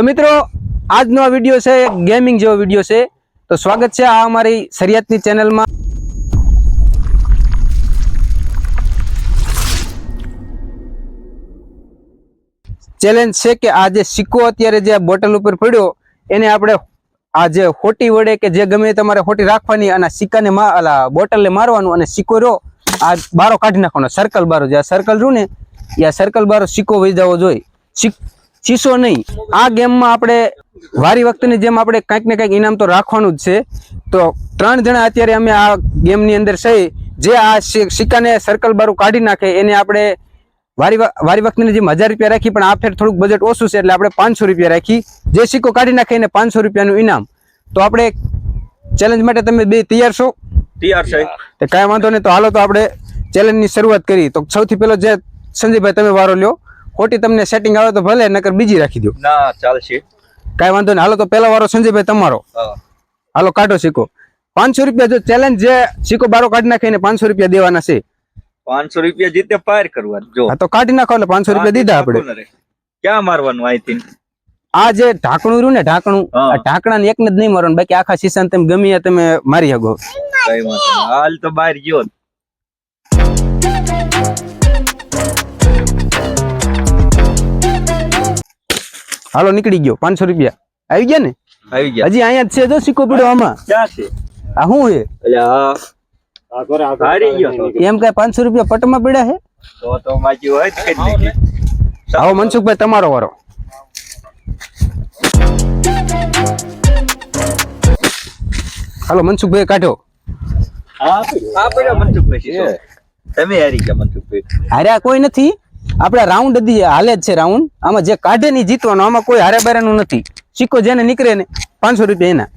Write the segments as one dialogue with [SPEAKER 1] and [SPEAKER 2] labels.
[SPEAKER 1] તો મિત્રો, આજનો આ વીડિયો છે ગેમિંગ જેવો વીડિયો છે. તો સ્વાગત છે આ અમારી શરિયાતની ચેનલમાં ચેલેન્જ છે કે આ જે સિક્કો અત્યારે જે બોટલ ઉપર પડ્યો, એને આપણે આ જે હોટી વડે કે જે ગમે તમારે હોટી રાખવાની અને સિક્કાને બોટલને મારવાનું અને સિક્કો રહ્યો, આ બારો કાઢી નાખવાનો સર્કલ બારો. જે આ સર્કલ રહ્યું ને, એ સર્કલ બારો સિક્કો વહી જવો જોઈએ ચીસો નહીં. આ ગેમમાં આપણે વારી વખતની જેમ આપણે કંઈક ને કંઈક ઇનામ તો રાખવાનું જ છે. તો ત્રણ જણા અત્યારે અમે આ ગેમની અંદર છે. જે આ સિક્કાને સર્કલ બારું કાઢી નાખે એને આપણે વારી વારી વખતની જેમ હજાર રૂપિયા રાખી પણ આ ફેર થોડુંક બજેટ ઓછું છે એટલે આપણે પાંચસો રૂપિયા રાખી. જે સિક્કો કાઢી નાખે એને પાંચસો રૂપિયાનું ઇનામ. તો આપણે ચેલેન્જ માટે તમે બે તૈયાર છો?
[SPEAKER 2] તૈયાર છે.
[SPEAKER 1] તો કાંઈ વાંધો નહીં તો હાલો તો આપણે ચેલેન્જની શરૂઆત કરી. તો સૌથી પહેલો જે સંજયભાઈ તમે વારો લ્યો. ખોટી તમને સેટિંગ આવે તો ભલે નકર બીજી રાખી દો
[SPEAKER 2] ના ચાલશે.
[SPEAKER 1] કાંઈ વાંધો નહીં. હાલો તો પહેલો વારો સંજયભાઈ તમારો. હાલો કાઢો સિક્કો. પાંચસો રૂપિયા જો ચેલેન્જ જે સિક્કો બારો કાઢી નાખે પાંચસો રૂપિયા દેવાના છે.
[SPEAKER 2] પાંચસો રૂપિયા જીતે પાર કરવા. જો.
[SPEAKER 1] તો કાઢી નાખો એટલે પાંચસો રૂપિયા દીધા આપણે.
[SPEAKER 2] ક્યાં મારવાનું અહીંથી
[SPEAKER 1] આ જે ઢાંકણું રહ્યું ને ઢાંકણું
[SPEAKER 2] ઢાંકણા
[SPEAKER 1] ને એક એકને જ નહીં મારવાનું. બાકી આખા શીશાને તમે ગમે તમે મારી શકો.
[SPEAKER 2] હાલ તો બહાર ગયો.
[SPEAKER 1] હાલો નીકળી ગયો. પાંચસો રૂપિયા. આવી ગયા ને?
[SPEAKER 2] આવી ગયા.
[SPEAKER 1] હજી અહીંયા જ છે જો સિક્કો પડ્યો આમાં.
[SPEAKER 2] ક્યાં છે?
[SPEAKER 1] આ શું છે. એમ કઈ પાંચસો રૂપિયા પટમાં પડ્યા છે?
[SPEAKER 2] તો તો માજી હોય તો કઈ નાખી
[SPEAKER 1] આવો મનસુખભાઈ તમારો વારો. હાલો મનસુખભાઈ કાઢો.
[SPEAKER 2] હા પડ્યો મનસુખભાઈ શીશો. તમે હારી ગયા મનસુખભાઈ.
[SPEAKER 1] હાર્યા કોઈ નથી? આપડે રાઉન્ડ દી હાલે જ છે રાઉન્ડ આમાં જે કાઢે નહીં જીતવાનો આમાં કોઈ હારે બારેનું નથી. સિક્કો જેને નીકળે ને પાંચસો રૂપિયા એના.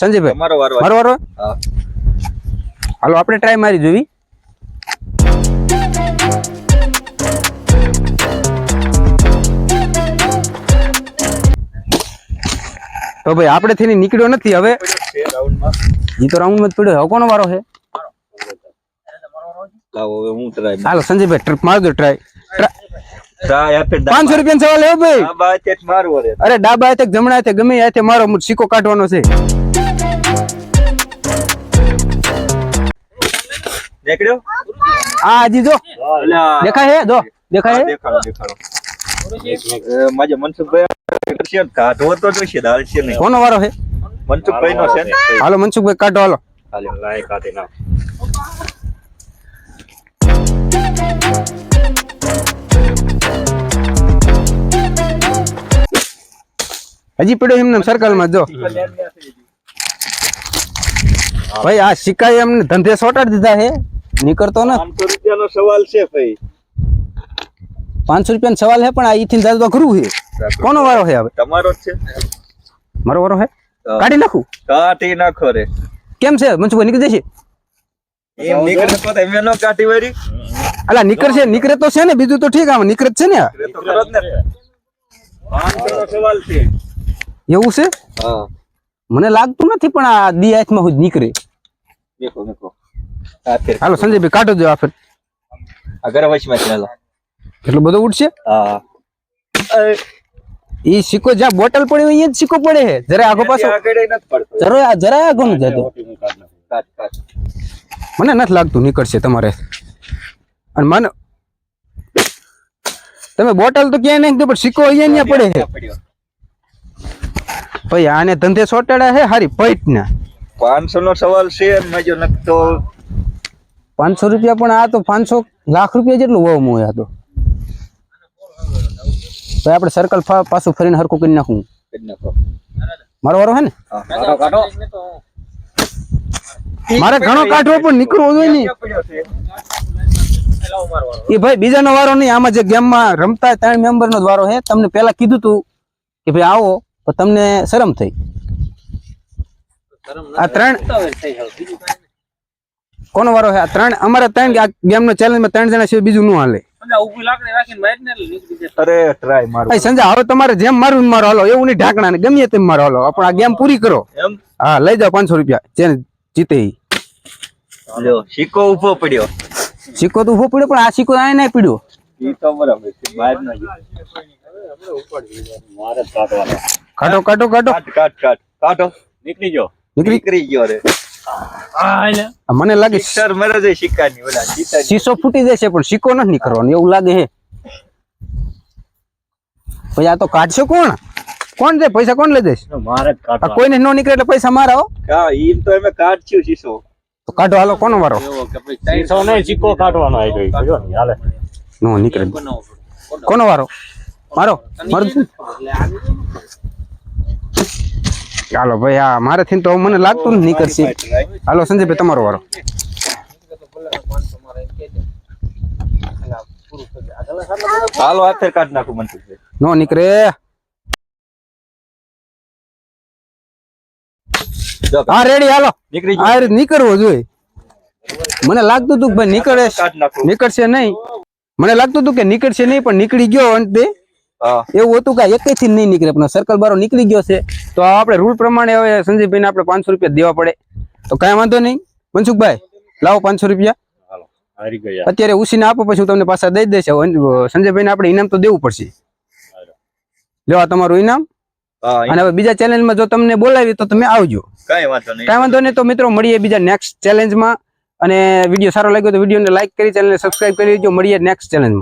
[SPEAKER 1] સંજયભાઈ
[SPEAKER 2] વારો
[SPEAKER 1] મારો વારો? હાલો આપણે ટ્રાય મારી જોવી. તો ભાઈ આપણે થઈને નીકળ્યો નથી હવે. એ તો રાઉન્ડમાં જ પડ્યો. કોનો વારો છે? હાલો સંજયભાઈ ટ્રીપ મારજો ટ્રાય પાંચસો રૂપિયા સવાલ લેવો ભાઈ. અરે ડાબા હાથે જમણા હાથે ગમે હાથે મારો સિક્કો કાઢવાનો છે.
[SPEAKER 2] નીકળ્યો
[SPEAKER 1] હા હજી જો. દેખાય હે? જો. દેખાય
[SPEAKER 2] દેખાડો દેખાડો. એ મનસુખભાઈ કરશે કાઢવો તો જોઈશે દાલ છે નહીં.
[SPEAKER 1] કોનો વારો છે
[SPEAKER 2] મનસુખભાઈ નો છે ને?
[SPEAKER 1] હાલો મનસુખભાઈ કાઢો હાલો.
[SPEAKER 2] હાલે લાય કાઢી નાખ.
[SPEAKER 1] હજી પડ્યો એમને સર્કલમાં જો. ભાઈ આ સિક્કા એમને ધંધે સોટાડી દીધા હે. નીકળતો ને.
[SPEAKER 2] પાંચસો રૂપિયાનો સવાલ છે ભાઈ.
[SPEAKER 1] પાંચસો રૂપિયાનો સવાલ હે પણ આ ઈથી દાદા તો ખરું છે કોનો વારો છે હવે?
[SPEAKER 2] તમારો જ છે
[SPEAKER 1] મારો વારો હે? કાઢી નાખું?
[SPEAKER 2] કાઢી નાખો રે.
[SPEAKER 1] કેમ છે? મનસુખભાઈ નીકળી જશે?
[SPEAKER 2] એમ નીકળે તો તમે નો કાઢી વારી
[SPEAKER 1] અલા નીકળશે નીકળે તો છે ને બીજું તો ઠીક આમ નીકળે છે ને
[SPEAKER 2] નીકળે તો ખરો જ ને. પાંચસો નો સવાલ છે.
[SPEAKER 1] એવું છે?
[SPEAKER 2] હા.
[SPEAKER 1] મને લાગતું નથી પણ આ દી હાથમાં હું નીકળે.
[SPEAKER 2] દેખો દેખો.
[SPEAKER 1] હાલો સંજયભાઈ કાઢો દો આ ફેર.
[SPEAKER 2] છે હાલો.
[SPEAKER 1] એટલું ઉઠશે
[SPEAKER 2] હા.
[SPEAKER 1] ઈ સિક્કો જ્યાં બોટલ પડી હોય અહીંયા જ સિક્કો પડે છે. જરા આગો પાછો.
[SPEAKER 2] આગળ નથી પડતો.
[SPEAKER 1] જરા જરા આગો ન જતો. મને નથી લાગતું નીકળશે તમારે. અને મને તમે બોટલ તો ક્યાંય નાખી દો પણ સિક્કો અહીંયા અહીંયા પડે છે. ભાઈ આને ધંધે સોટેડા છે હારી પૈટ ના
[SPEAKER 2] પાંચસો નો સવાલ છે મજો નથી
[SPEAKER 1] પાંચસો રૂપિયા પણ આ તો પાંચસો લાખ રૂપિયા જેટલું વહુ મોય આ તો. તો આપણે સર્કલ પાછું ફરીને હરખું કરી નાખું. મારો વારો હે ને?
[SPEAKER 2] હા
[SPEAKER 1] મારે ઘણો કાઢવો પણ નીકળવો જોઈએ
[SPEAKER 2] નહીં.
[SPEAKER 1] એ ભાઈ બીજાનો વારો નહીં. આમાં જે ગેમમાં રમતા ત્રણ મેમ્બર નો જ વારો છે. તમને પહેલા કીધું તું કે ભાઈ આવો. તો તમને શરમ થઈ? આ ત્રણ કોનો વારો છે? આ ત્રણ અમારા ત્રણ ગેમ નો ચેલેન્જમાં ત્રણ જણા સિવાય બીજું નું હાલે.
[SPEAKER 2] અરે ટ્રાય મારો.
[SPEAKER 1] ભાઈ હવે તમારે જેમ મારું મારો હાલો એવું નહીં ઢાંકણા ને ગમે તેમ મારો હાલો. પણ આ ગેમ પૂરી કરો.
[SPEAKER 2] એમ?
[SPEAKER 1] હા લઈ જાઓ પાંચસો રૂપિયા. જેને જીતે ઈ.
[SPEAKER 2] લ્યો સિક્કો ઊભો પડ્યો.
[SPEAKER 1] સિક્કો તો ઊભો પડ્યો પણ આ સિક્કો આ ના પીડ્યો.
[SPEAKER 2] ઈ તો બરાબર છે બહાર કાટો કાટો
[SPEAKER 1] કાઢો. કાઢો કાઢો
[SPEAKER 2] કાટ કાટ કાટ કાટો
[SPEAKER 3] નીકળી ગયો.
[SPEAKER 1] નીકળી
[SPEAKER 2] કરી ગયો રે.
[SPEAKER 1] મને લાગે
[SPEAKER 2] સર મરે છે સિક્કાની ઓલા.
[SPEAKER 1] શીશો ફૂટી જશે પણ સિક્કો નથી નીકળવાનો એવું લાગે હે. પછી આ તો કાઢશે કોણ? કોણ દે? પૈસા કોણ લઈ દેશ
[SPEAKER 3] મારે કાઢવા
[SPEAKER 1] કોઈને નો નીકળે એટલે પૈસા મારા હો.
[SPEAKER 2] હા ઈમ તો એમે કાઢશું શીશો.
[SPEAKER 1] તો કાઢો હાલો કોનો વારો
[SPEAKER 3] શીશો નહીં સિક્કો કાઢવાનો આવી ગયો. હાલે.
[SPEAKER 1] નો નીકળે. કોનો? વારો મારો? મારો? ચાલો ભાઈ આ મારે થી તો મને લાગતું નથી નીકળશે. હાલો સંજયભાઈ તમારો વારો.
[SPEAKER 2] હાલો હાથે કાઢ નાખું મનસુખભાઈ
[SPEAKER 1] નો નીકળે. હા રેડી હાલો.
[SPEAKER 2] નીકળી
[SPEAKER 1] આ રીતે નીકળવો જોઈએ મને લાગતું હતું કે ભાઈ નીકળે નીકળશે નહીં. મને લાગતું હતું કે નીકળશે નહીં પણ નીકળી ગયો અંતે. એવું હતું કે એક થી નહીં નીકળે પણ સર્કલ બારો નીકળી ગયો છે. તો આપણે રૂલ પ્રમાણે હવે સંજયભાઈને આપણે પાંચસો રૂપિયા દેવા પડે. તો કાંઈ વાંધો નહીં. મનસુખભાઈ લાવો પાંચસો રૂપિયા.
[SPEAKER 3] હાલો હારી ગયા.
[SPEAKER 1] અત્યારે ઉસીને આપો પછી હું તમને પાછા દઈ દઈશ. હવે સંજયભાઈને આપણે ઇનામ તો દેવું પડશે. લેવા તમારું ઇનામ અને હવે બીજા ચેલેન્જમાં જો તમને બોલાવી તો તમે આવજો.
[SPEAKER 2] કઈ વાંધો નહીં.
[SPEAKER 1] કઈ વાંધો નહીં તો મિત્રો મળીએ બીજા નેક્સ્ટ ચેલેન્જમાં અને વીડિયો સારો લાગ્યો તો વિડીયોને લાઈક કરી ચેનલને સબસ્ક્રાઈબ કરી દેજો. મળીએ નેક્સ્ટ ચેલેન્જમાં